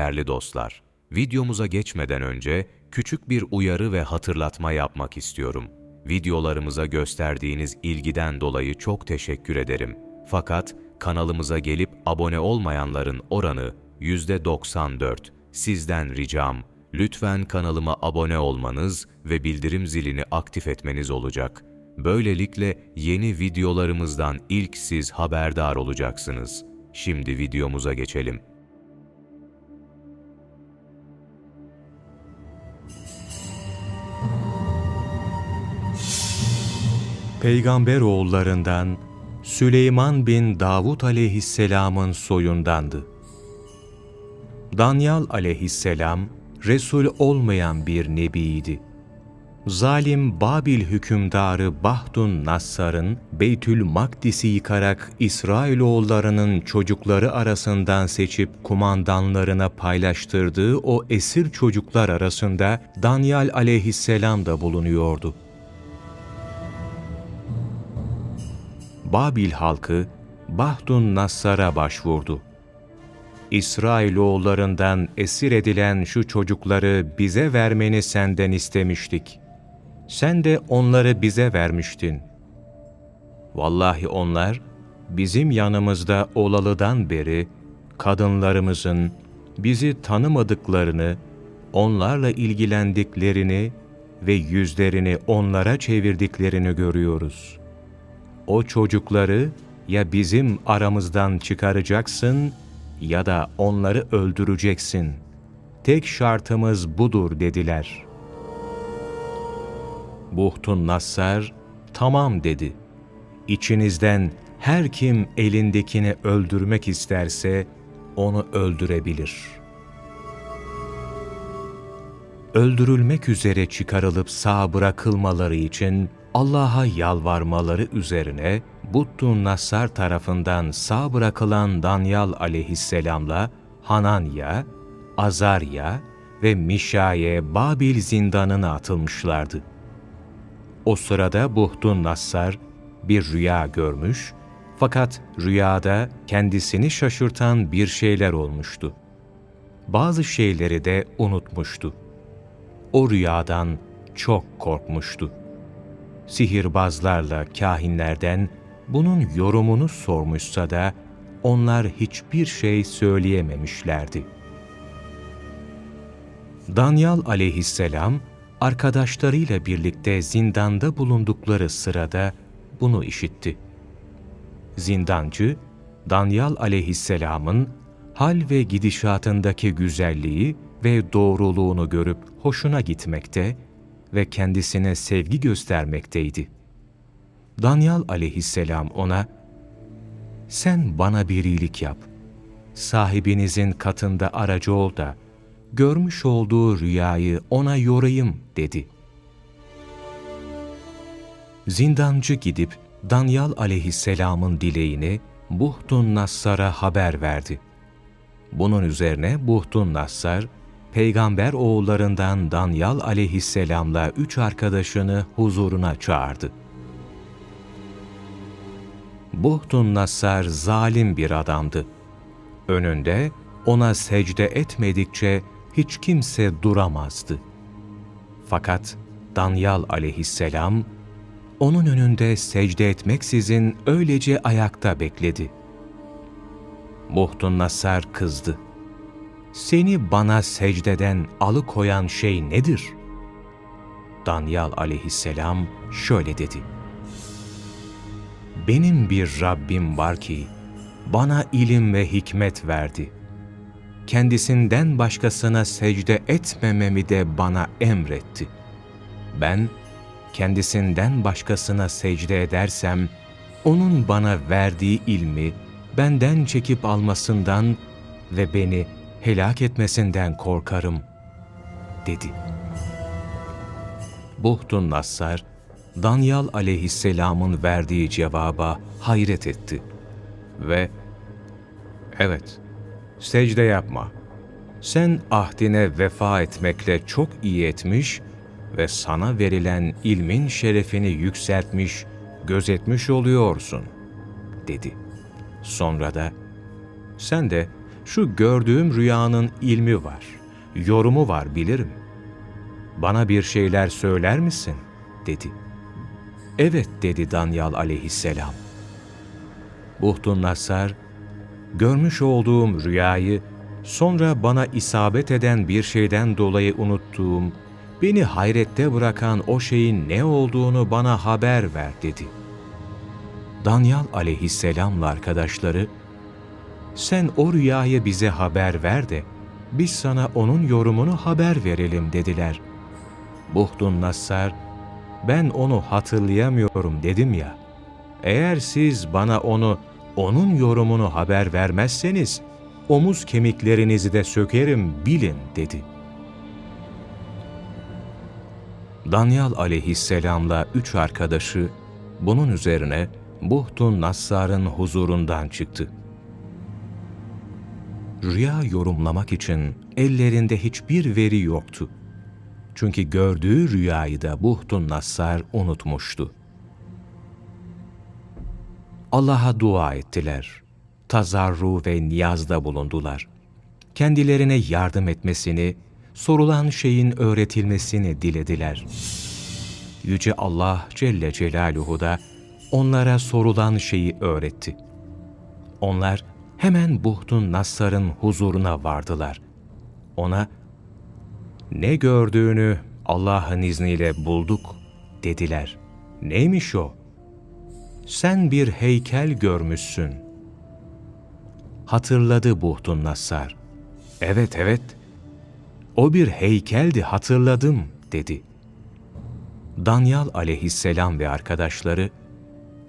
Değerli dostlar, videomuza geçmeden önce küçük bir uyarı ve hatırlatma yapmak istiyorum. Videolarımıza gösterdiğiniz ilgiden dolayı çok teşekkür ederim. Fakat kanalımıza gelip abone olmayanların oranı %94. Sizden ricam, lütfen kanalıma abone olmanız ve bildirim zilini aktif etmeniz olacak. Böylelikle yeni videolarımızdan ilk siz haberdar olacaksınız. Şimdi videomuza geçelim. Peygamber oğullarından Süleyman bin Davud aleyhisselamın soyundandı. Danyal aleyhisselam, Resul olmayan bir nebiydi. Zalim Babil hükümdarı Bahdun Nassar'ın Beytül Makdis'i yıkarak İsrailoğullarının çocukları arasından seçip kumandanlarına paylaştırdığı o esir çocuklar arasında Danyal aleyhisselam da bulunuyordu. Babil halkı Bahdun Nassar'a başvurdu. İsrailoğullarından esir edilen şu çocukları bize vermeni senden istemiştik. Sen de onları bize vermiştin. Vallahi onlar bizim yanımızda olalıdan beri kadınlarımızın bizi tanımadıklarını, onlarla ilgilendiklerini ve yüzlerini onlara çevirdiklerini görüyoruz.'' O çocukları ya bizim aramızdan çıkaracaksın ya da onları öldüreceksin. Tek şartımız budur dediler. Buhtun Nassar, tamam dedi. İçinizden her kim elindekini öldürmek isterse onu öldürebilir. Öldürülmek üzere çıkarılıp sağ bırakılmaları için Allah'a yalvarmaları üzerine Buttun Nassar tarafından sağ bırakılan Danyal aleyhisselamla Hananya, Azarya ve Mişaye Babil zindanına atılmışlardı. O sırada Buhtun Nassar bir rüya görmüş fakat rüyada kendisini şaşırtan bir şeyler olmuştu. Bazı şeyleri de unutmuştu. O rüyadan çok korkmuştu sihirbazlarla kahinlerden bunun yorumunu sormuşsa da onlar hiçbir şey söyleyememişlerdi. Danyal aleyhisselam arkadaşlarıyla birlikte zindanda bulundukları sırada bunu işitti. Zindancı, Danyal aleyhisselamın hal ve gidişatındaki güzelliği ve doğruluğunu görüp hoşuna gitmekte ve kendisine sevgi göstermekteydi. Danyal aleyhisselam ona, ''Sen bana bir iyilik yap. Sahibinizin katında aracı ol da, görmüş olduğu rüyayı ona yorayım.'' dedi. Zindancı gidip Danyal aleyhisselamın dileğini Buhtun Nassar'a haber verdi. Bunun üzerine Buhtun Nassar, peygamber oğullarından Danyal aleyhisselamla üç arkadaşını huzuruna çağırdı. Buhtun Nassar zalim bir adamdı. Önünde ona secde etmedikçe hiç kimse duramazdı. Fakat Danyal aleyhisselam, onun önünde secde etmeksizin öylece ayakta bekledi. Buhtun Nassar kızdı seni bana secdeden alıkoyan şey nedir? Danyal aleyhisselam şöyle dedi. Benim bir Rabbim var ki bana ilim ve hikmet verdi. Kendisinden başkasına secde etmememi de bana emretti. Ben kendisinden başkasına secde edersem, onun bana verdiği ilmi benden çekip almasından ve beni helak etmesinden korkarım, dedi. Buhtun Nassar, Danyal aleyhisselamın verdiği cevaba hayret etti. Ve, evet, secde yapma. Sen ahdine vefa etmekle çok iyi etmiş ve sana verilen ilmin şerefini yükseltmiş, gözetmiş oluyorsun, dedi. Sonra da, sen de Şu gördüğüm rüyanın ilmi var, yorumu var bilirim. Bana bir şeyler söyler misin? dedi. Evet dedi Danyal aleyhisselam. Buhtun Nasar, görmüş olduğum rüyayı sonra bana isabet eden bir şeyden dolayı unuttuğum, beni hayrette bırakan o şeyin ne olduğunu bana haber ver dedi. Danyal aleyhisselamla arkadaşları, sen o rüyayı bize haber ver de, biz sana onun yorumunu haber verelim dediler. Buhtun Nassar, ben onu hatırlayamıyorum dedim ya. Eğer siz bana onu, onun yorumunu haber vermezseniz, omuz kemiklerinizi de sökerim bilin dedi. Danyal aleyhisselamla üç arkadaşı bunun üzerine Buhtun Nassar'ın huzurundan çıktı. Rüya yorumlamak için ellerinde hiçbir veri yoktu. Çünkü gördüğü rüyayı da Buhtun Nassar unutmuştu. Allah'a dua ettiler. Tazarru ve niyazda bulundular. Kendilerine yardım etmesini, sorulan şeyin öğretilmesini dilediler. Yüce Allah Celle Celaluhu da onlara sorulan şeyi öğretti. Onlar hemen Buhtun Nassar'ın huzuruna vardılar. Ona, ne gördüğünü Allah'ın izniyle bulduk dediler. Neymiş o? Sen bir heykel görmüşsün. Hatırladı Buhtun Nassar. Evet evet, o bir heykeldi hatırladım dedi. Danyal aleyhisselam ve arkadaşları,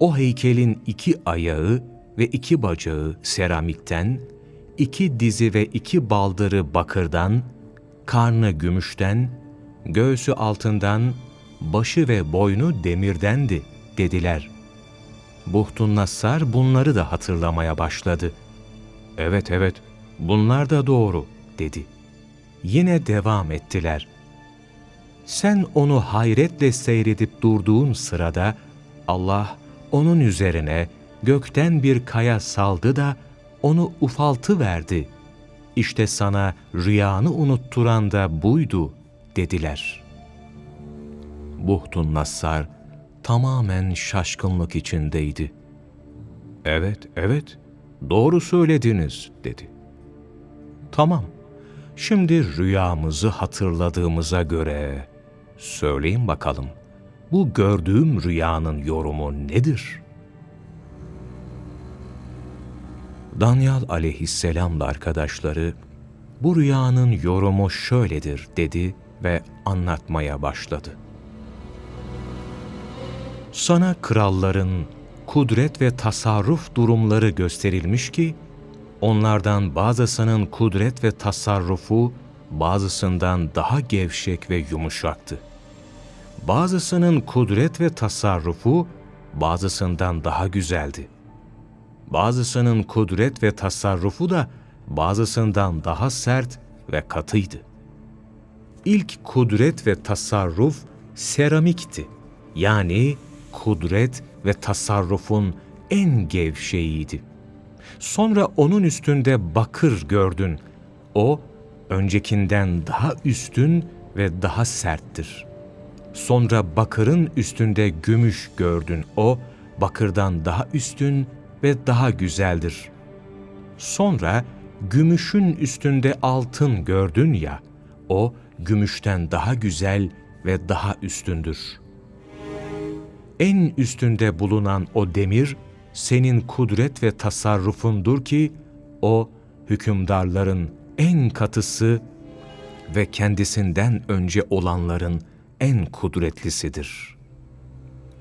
o heykelin iki ayağı ve iki bacağı seramikten, iki dizi ve iki baldırı bakırdan, karnı gümüşten, göğsü altından, başı ve boynu demirdendi dediler. Buhtun Nassar bunları da hatırlamaya başladı. Evet evet bunlar da doğru dedi. Yine devam ettiler. Sen onu hayretle seyredip durduğun sırada Allah onun üzerine gökten bir kaya saldı da onu ufaltı verdi. İşte sana rüyanı unutturan da buydu dediler. Buhtun Nassar tamamen şaşkınlık içindeydi. Evet, evet, doğru söylediniz dedi. Tamam, şimdi rüyamızı hatırladığımıza göre söyleyin bakalım, bu gördüğüm rüyanın yorumu nedir?'' Danyal aleyhisselamla arkadaşları, bu rüyanın yorumu şöyledir dedi ve anlatmaya başladı. Sana kralların kudret ve tasarruf durumları gösterilmiş ki, onlardan bazısının kudret ve tasarrufu bazısından daha gevşek ve yumuşaktı. Bazısının kudret ve tasarrufu bazısından daha güzeldi bazısının kudret ve tasarrufu da bazısından daha sert ve katıydı. İlk kudret ve tasarruf seramikti. Yani kudret ve tasarrufun en gevşeğiydi. Sonra onun üstünde bakır gördün. O, öncekinden daha üstün ve daha serttir. Sonra bakırın üstünde gümüş gördün. O, bakırdan daha üstün ve daha güzeldir. Sonra gümüşün üstünde altın gördün ya, o gümüşten daha güzel ve daha üstündür. En üstünde bulunan o demir, senin kudret ve tasarrufundur ki, o hükümdarların en katısı ve kendisinden önce olanların en kudretlisidir.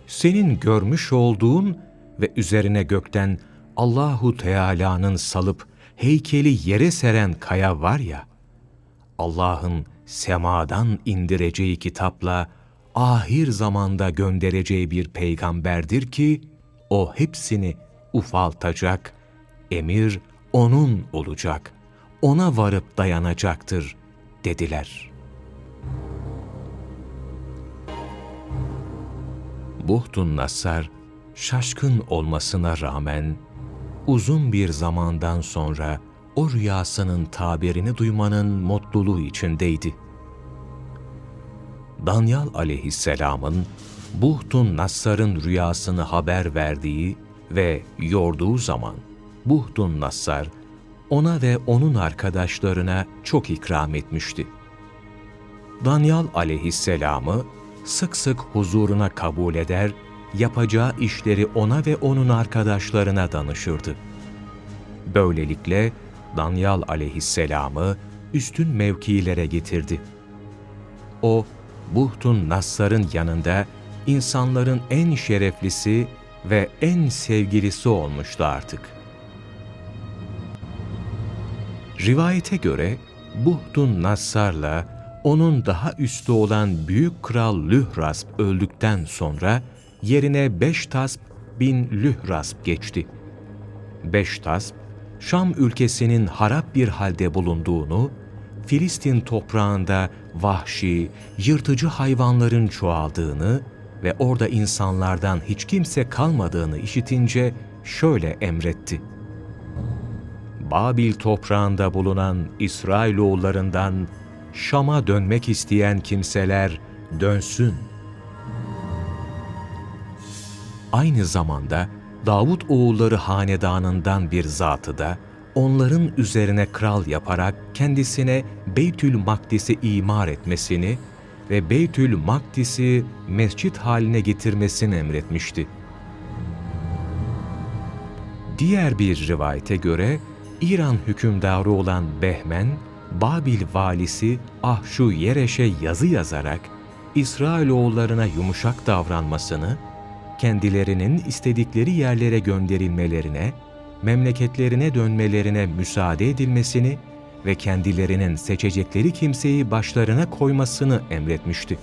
Senin görmüş olduğun ve üzerine gökten Allahu Teala'nın salıp heykeli yere seren kaya var ya, Allah'ın semadan indireceği kitapla ahir zamanda göndereceği bir peygamberdir ki, o hepsini ufaltacak, emir onun olacak, ona varıp dayanacaktır dediler. Buhtun Nasar, şaşkın olmasına rağmen uzun bir zamandan sonra o rüyasının tabirini duymanın mutluluğu içindeydi. Danyal aleyhisselamın Buhtun Nassar'ın rüyasını haber verdiği ve yorduğu zaman Buhtun Nassar ona ve onun arkadaşlarına çok ikram etmişti. Danyal aleyhisselamı sık sık huzuruna kabul eder, yapacağı işleri ona ve onun arkadaşlarına danışırdı. Böylelikle Danyal aleyhisselamı üstün mevkilere getirdi. O, Buhtun Nassar'ın yanında insanların en şereflisi ve en sevgilisi olmuştu artık. Rivayete göre Buhtun Nassar'la onun daha üstü olan Büyük Kral Lührasp öldükten sonra yerine Beştasp bin Lührasp geçti. Beştasp, Şam ülkesinin harap bir halde bulunduğunu, Filistin toprağında vahşi, yırtıcı hayvanların çoğaldığını ve orada insanlardan hiç kimse kalmadığını işitince şöyle emretti. Babil toprağında bulunan İsrailoğullarından Şam'a dönmek isteyen kimseler dönsün. Aynı zamanda Davut oğulları hanedanından bir zatı da onların üzerine kral yaparak kendisine Beytül Makdis'i imar etmesini ve Beytül Makdis'i mescit haline getirmesini emretmişti. Diğer bir rivayete göre İran hükümdarı olan Behmen, Babil valisi Ahşu Yereş'e yazı yazarak İsrailoğullarına yumuşak davranmasını, kendilerinin istedikleri yerlere gönderilmelerine, memleketlerine dönmelerine müsaade edilmesini ve kendilerinin seçecekleri kimseyi başlarına koymasını emretmişti.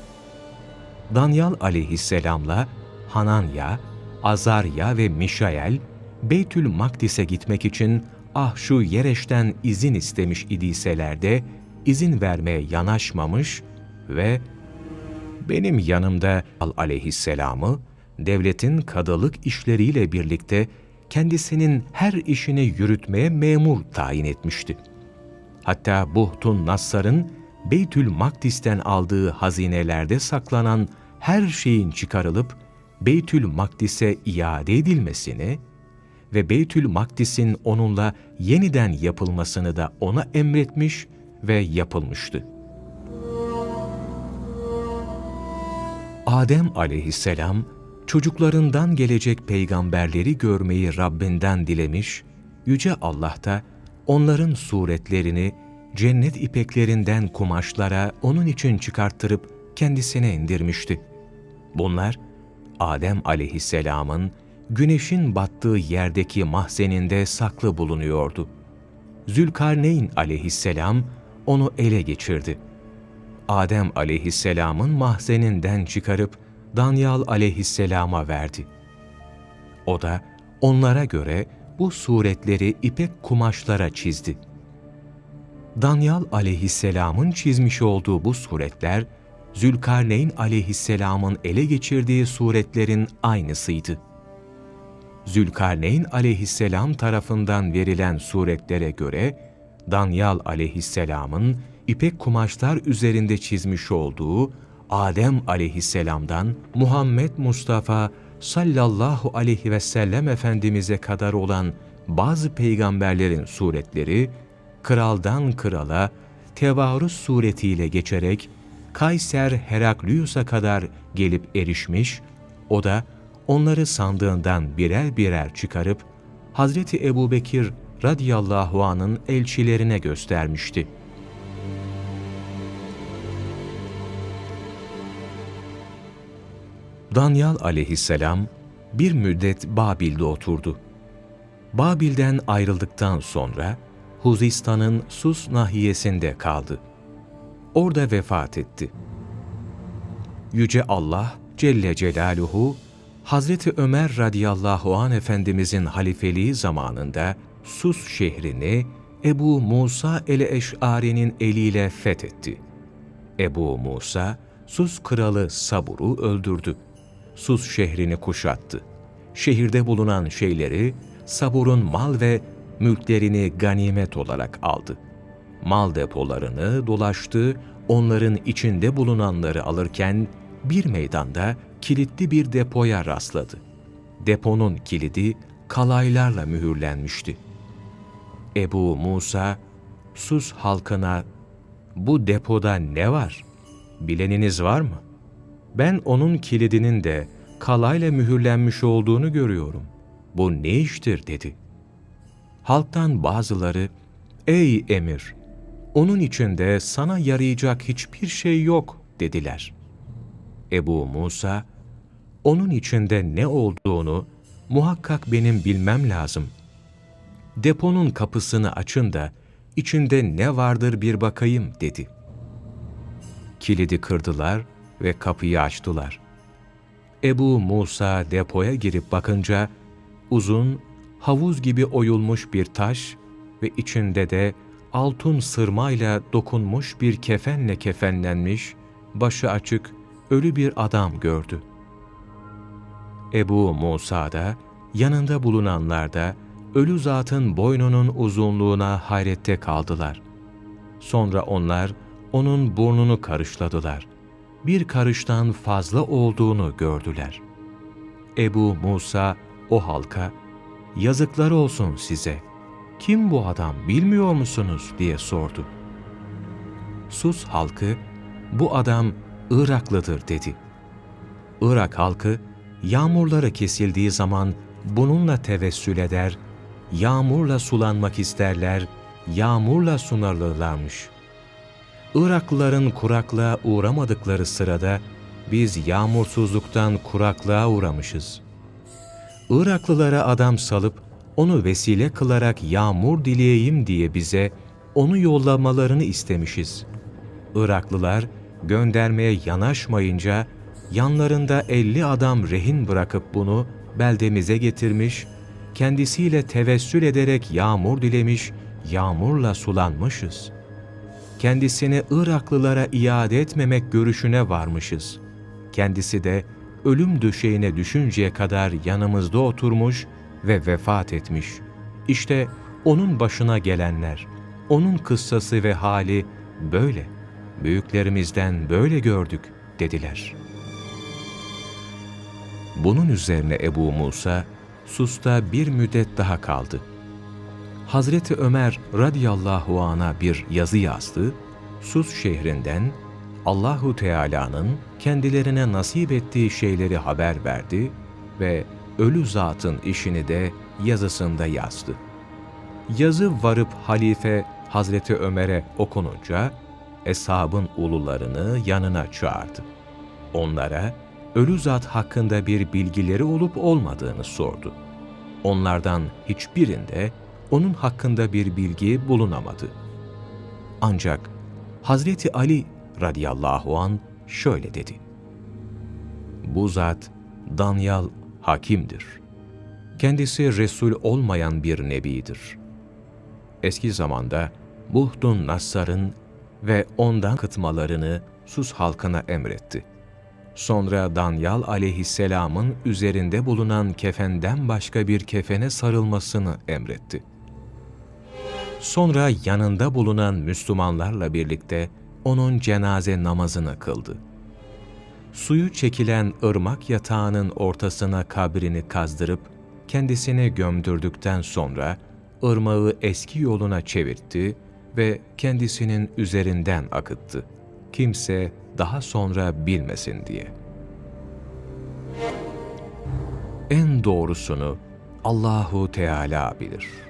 Danyal aleyhisselamla Hananya, Azarya ve Mişael, Beytül Makdis'e gitmek için Ahşu Yereş'ten izin istemiş idiyseler de izin vermeye yanaşmamış ve benim yanımda Al aleyhisselamı devletin kadılık işleriyle birlikte kendisinin her işini yürütmeye memur tayin etmişti. Hatta Buhtun Nassar'ın Beytül Makdis'ten aldığı hazinelerde saklanan her şeyin çıkarılıp Beytül Makdis'e iade edilmesini ve Beytül Makdis'in onunla yeniden yapılmasını da ona emretmiş ve yapılmıştı. Adem aleyhisselam, çocuklarından gelecek peygamberleri görmeyi Rabbinden dilemiş, Yüce Allah da onların suretlerini cennet ipeklerinden kumaşlara onun için çıkarttırıp kendisine indirmişti. Bunlar, Adem aleyhisselamın güneşin battığı yerdeki mahzeninde saklı bulunuyordu. Zülkarneyn aleyhisselam onu ele geçirdi. Adem aleyhisselamın mahzeninden çıkarıp Danyal aleyhisselama verdi. O da onlara göre bu suretleri ipek kumaşlara çizdi. Danyal aleyhisselamın çizmiş olduğu bu suretler, Zülkarneyn aleyhisselamın ele geçirdiği suretlerin aynısıydı. Zülkarneyn aleyhisselam tarafından verilen suretlere göre, Danyal aleyhisselamın ipek kumaşlar üzerinde çizmiş olduğu Adem aleyhisselamdan Muhammed Mustafa sallallahu aleyhi ve sellem Efendimiz'e kadar olan bazı peygamberlerin suretleri, kraldan krala tevarüz suretiyle geçerek Kayser Heraklius'a kadar gelip erişmiş, o da onları sandığından birer birer çıkarıp Hazreti Ebubekir radıyallahu anın elçilerine göstermişti. Danyal aleyhisselam bir müddet Babil'de oturdu. Babil'den ayrıldıktan sonra Huzistan'ın Sus nahiyesinde kaldı. Orada vefat etti. Yüce Allah Celle Celaluhu Hazreti Ömer radıyallahu an Efendimizin halifeliği zamanında Sus şehrini Ebu Musa el-Eş'ari'nin eliyle fethetti. Ebu Musa, Sus kralı Sabur'u öldürdü. Sus şehrini kuşattı. Şehirde bulunan şeyleri Sabur'un mal ve mülklerini ganimet olarak aldı. Mal depolarını dolaştı, onların içinde bulunanları alırken bir meydanda kilitli bir depoya rastladı. Deponun kilidi kalaylarla mühürlenmişti. Ebu Musa, Sus halkına, bu depoda ne var? Bileniniz var mı? Ben onun kilidinin de kalayla mühürlenmiş olduğunu görüyorum. Bu ne iştir dedi. Halktan bazıları, ey emir, onun içinde sana yarayacak hiçbir şey yok dediler. Ebu Musa, onun içinde ne olduğunu muhakkak benim bilmem lazım. Deponun kapısını açın da içinde ne vardır bir bakayım dedi. Kilidi kırdılar ve kapıyı açtılar. Ebu Musa depoya girip bakınca uzun, havuz gibi oyulmuş bir taş ve içinde de altın sırmayla dokunmuş bir kefenle kefenlenmiş, başı açık, ölü bir adam gördü. Ebu Musa da, yanında bulunanlar da, ölü zatın boynunun uzunluğuna hayrette kaldılar. Sonra onlar, onun burnunu karışladılar. Bir karıştan fazla olduğunu gördüler. Ebu Musa o halka, yazıklar olsun size. Kim bu adam bilmiyor musunuz diye sordu. Sus halkı, bu adam Iraklıdır dedi. Irak halkı, yağmurları kesildiği zaman bununla tevessül eder, yağmurla sulanmak isterler, yağmurla sunarlarmış. Iraklıların kuraklığa uğramadıkları sırada biz yağmursuzluktan kuraklığa uğramışız. Iraklılara adam salıp onu vesile kılarak yağmur dileyeyim diye bize onu yollamalarını istemişiz. Iraklılar göndermeye yanaşmayınca yanlarında elli adam rehin bırakıp bunu beldemize getirmiş, kendisiyle tevessül ederek yağmur dilemiş, yağmurla sulanmışız. Kendisini Iraklılara iade etmemek görüşüne varmışız. Kendisi de ölüm döşeğine düşünceye kadar yanımızda oturmuş ve vefat etmiş. İşte onun başına gelenler, onun kıssası ve hali böyle. Büyüklerimizden böyle gördük dediler. Bunun üzerine Ebu Musa, Sus'ta bir müddet daha kaldı. Hazreti Ömer radıyallahu an'a bir yazı yazdı, Sus şehrinden Allahu Teala'nın kendilerine nasip ettiği şeyleri haber verdi ve ölü zatın işini de yazısında yazdı. Yazı varıp halife Hazreti Ömer'e okununca, eshabın ulularını yanına çağırdı. Onlara ölü zat hakkında bir bilgileri olup olmadığını sordu. Onlardan hiçbirinde onun hakkında bir bilgi bulunamadı. Ancak Hazreti Ali radıyallahu an şöyle dedi. Bu zat Danyal hakimdir. Kendisi Resul olmayan bir nebidir. Eski zamanda Buhdun Nassar'ın ve ondan kıtmalarını Sus halkına emretti. Sonra Danyal aleyhisselamın üzerinde bulunan kefenden başka bir kefene sarılmasını emretti. Sonra yanında bulunan Müslümanlarla birlikte onun cenaze namazını kıldı. Suyu çekilen ırmak yatağının ortasına kabrini kazdırıp kendisini gömdürdükten sonra ırmağı eski yoluna çevirtti ve kendisinin üzerinden akıttı. Kimse daha sonra bilmesin diye. En doğrusunu Allahu Teala bilir.''